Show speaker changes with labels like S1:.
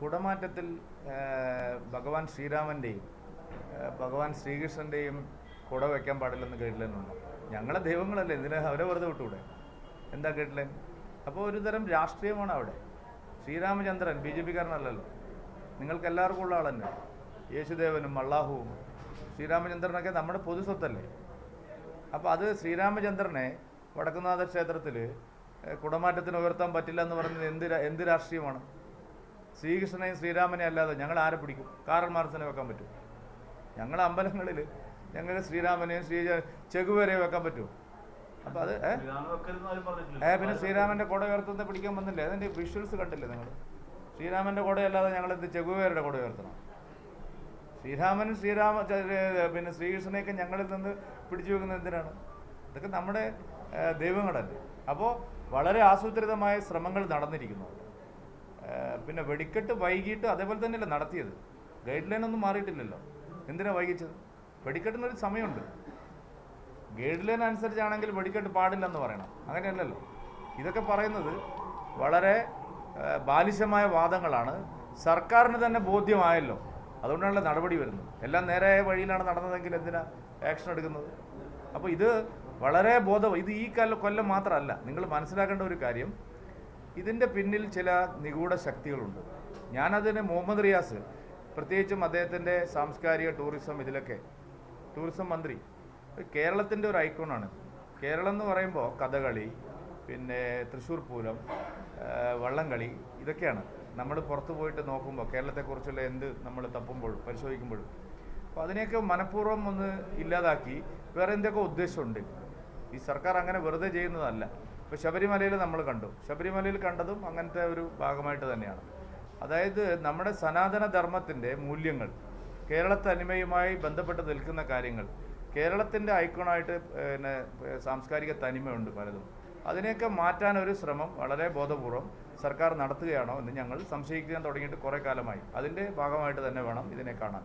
S1: കുടമാറ്റത്തിൽ ഭഗവാൻ ശ്രീരാമന്റെയും ഭഗവാൻ ശ്രീകൃഷ്ണന്റെയും കുട വയ്ക്കാൻ പാടില്ലെന്ന് കേട്ടില്ലെന്നുണ്ട്? ഞങ്ങളെ ദൈവങ്ങളല്ലേ എന്തിനാ അവരെ വെറുതെ വിട്ടൂടെ? എന്താ കേട്ടില്ലേ? അപ്പോൾ ഒരു തരം രാഷ്ട്രീയമാണ് അവിടെ. ശ്രീരാമചന്ദ്രൻ ബി ജെ പിക്കാരനല്ലല്ലോ. നിങ്ങൾക്ക് എല്ലാവർക്കും ഉള്ള ആളന്നെ. യേശുദേവനും അള്ളാഹുവും ശ്രീരാമചന്ദ്രനൊക്കെ നമ്മുടെ പൊതു സ്വത്തല്ലേ. അപ്പോൾ അത് ശ്രീരാമചന്ദ്രനെ വടക്കുന്നാഥ ക്ഷേത്രത്തിൽ കുടമാറ്റത്തിന് ഉയർത്താൻ പറ്റില്ല എന്ന് പറയുന്നത് എന്ത് എന്ത് രാഷ്ട്രീയമാണ്? ശ്രീകൃഷ്ണനെയും ശ്രീരാമനെ അല്ലാതെ ഞങ്ങൾ ആരെ പിടിക്കും? കാറൽ മാർസിനെ വെക്കാൻ പറ്റും ഞങ്ങൾ അമ്പലങ്ങളിൽ ഞങ്ങൾ ശ്രീരാമനെയും ശ്രീ ചെകുവരെയും വെക്കാൻ പറ്റും അപ്പോൾ അത് ഏ? പിന്നെ ശ്രീരാമന്റെ കുട ഉയർത്തുന്നത് പിടിക്കാൻ വന്നില്ലേ? അതിന്റെ വിഷ്വൽസ് കണ്ടില്ലേ നിങ്ങൾ ശ്രീരാമന്റെ കുടയല്ലാതെ ഞങ്ങൾ എന്ത് ചെകുവേരുടെ കുട ഉയർത്തണം? ശ്രീരാമനും ശ്രീരാമ പിന്നെ ശ്രീകൃഷ്ണനെയൊക്കെ ഞങ്ങളിൽ നിന്ന് പിടിച്ചു വെക്കുന്നത് എന്തിനാണ്? ഇതൊക്കെ നമ്മുടെ ദൈവങ്ങളല്ലേ. അപ്പോൾ വളരെ ആസൂത്രിതമായ ശ്രമങ്ങൾ നടന്നിരിക്കുന്നു പിന്നെ വെടിക്കെട്ട് വൈകിട്ട് അതേപോലെ തന്നെയല്ലേ നടത്തിയത്? ഗൈഡ് ലൈൻ ഒന്നും മാറിയിട്ടില്ലല്ലോ. എന്തിനാ വൈകിച്ചത്? വെടിക്കെട്ടിനൊരു സമയമുണ്ട്. ഗൈഡ് ലൈൻ അനുസരിച്ചാണെങ്കിൽ വെടിക്കെട്ട് പാടില്ലെന്ന് പറയണം. അങ്ങനെയല്ലല്ലോ. ഇതൊക്കെ പറയുന്നത് വളരെ ബാലിശമായ വാദങ്ങളാണ്. സർക്കാരിന് തന്നെ ബോധ്യമായല്ലോ. അതുകൊണ്ടാണല്ലോ നടപടി വരുന്നത്. എല്ലാം നേരായ വഴിയിലാണ് നടന്നതെങ്കിൽ എന്തിനാ ആക്ഷൻ എടുക്കുന്നത്? അപ്പോൾ ഇത് വളരെ ബോധം ഇത് ഈ കൊല്ലം മാത്രമല്ല. നിങ്ങൾ മനസ്സിലാക്കേണ്ട ഒരു കാര്യം. ഇതിന്റെ പിന്നിൽ ചില നിഗൂഢ ശക്തികളുണ്ട്. ഞാനതിന് മുഹമ്മദ് റിയാസ് പ്രത്യേകിച്ചും അദ്ദേഹത്തിന്റെ സാംസ്കാരിക ടൂറിസം ഇതിലൊക്കെ ടൂറിസം മന്ത്രി കേരളത്തിന്റെ ഒരു ഐക്കോണാണ്. കേരളം എന്ന് പറയുമ്പോൾ കഥകളി പിന്നെ തൃശ്ശൂർ പൂരം വള്ളംകളി ഇതൊക്കെയാണ്. നമ്മൾ പുറത്തു പോയിട്ട് നോക്കുമ്പോൾ കേരളത്തെക്കുറിച്ചുള്ള എന്ത് നമ്മൾ തപ്പുമ്പോഴും പരിശോധിക്കുമ്പോഴും. അപ്പോൾ അതിനെയൊക്കെ മനഃപൂർവം ഒന്ന് ഇല്ലാതാക്കി വേറെ എന്തൊക്കെ ഉദ്ദേശമുണ്ട്? ഈ സർക്കാർ അങ്ങനെ വെറുതെ ചെയ്യുന്നതല്ല. ഇപ്പോൾ ശബരിമലയിൽ നമ്മൾ കണ്ടു. ശബരിമലയിൽ കണ്ടതും അങ്ങനത്തെ ഒരു ഭാഗമായിട്ട് തന്നെയാണ്. അതായത് നമ്മുടെ സനാതന ധർമ്മത്തിന്റെ മൂല്യങ്ങൾ കേരള തനിമയുമായി ബന്ധപ്പെട്ട് നിൽക്കുന്ന കാര്യങ്ങൾ കേരളത്തിന്റെ ഐക്കോണായിട്ട് പിന്നെ സാംസ്കാരിക തനിമയുണ്ട് പലതും. അതിനെയൊക്കെ മാറ്റാൻ ഒരു ശ്രമം വളരെ ബോധപൂർവം സർക്കാർ നടത്തുകയാണോ എന്ന് ഞങ്ങൾ സംശയിക്കാൻ തുടങ്ങിയിട്ട് കുറേ കാലമായി. അതിന്റെ ഭാഗമായിട്ട് തന്നെ വേണം ഇതിനെ കാണാൻ.